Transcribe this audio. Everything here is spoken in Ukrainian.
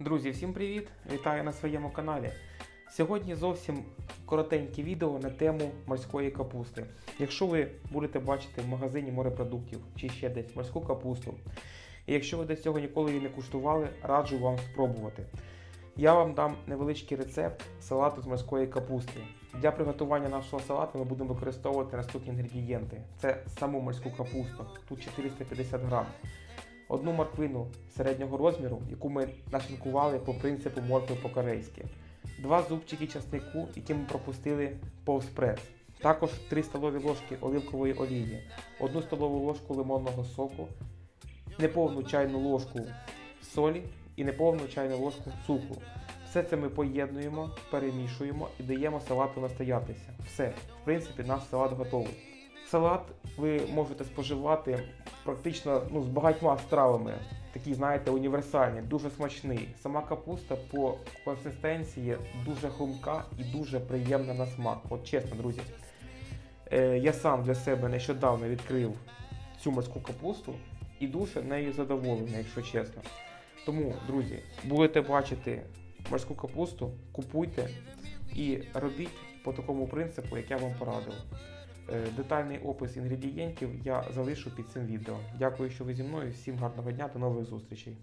Друзі, всім привіт! Вітаю на своєму каналі. Сьогодні зовсім коротеньке відео на тему морської капусти. Якщо ви будете бачити в магазині морепродуктів чи ще десь морську капусту, і якщо ви до цього ніколи її не куштували, раджу вам спробувати. Я вам дам невеличкий рецепт салату з морської капусти. Для приготування нашого салату ми будемо використовувати наступні інгредієнти: це саму морську капусту, тут 450 грам одну морквину середнього розміру, яку ми нашинкували по принципу моркви по-корейськи, два зубчики часнику, які ми пропустили повз прес. Також 3 столові ложки оливкової олії, 1 столову ложку лимонного соку, неповну чайну ложку солі і неповну чайну ложку цукру. Все це ми поєднуємо, перемішуємо і даємо салату настоятися. Все, в принципі, наш салат готовий. Салат ви можете споживати практично ну, з багатьма стравами. Такі, знаєте, універсальні, дуже смачний. Сама капуста по консистенції дуже хрумка і дуже приємна на смак. От чесно, друзі. Е, я сам для себе нещодавно відкрив цю морську капусту і дуже нею задоволений, якщо чесно. Тому, друзі, будете бачити морську капусту, купуйте і робіть по такому принципу, як я вам порадив. Е, Детальний опис інгредієнтів я залишу під цим відео. Дякую, що ви зі мною. Всім гарного дня, до нових зустрічей.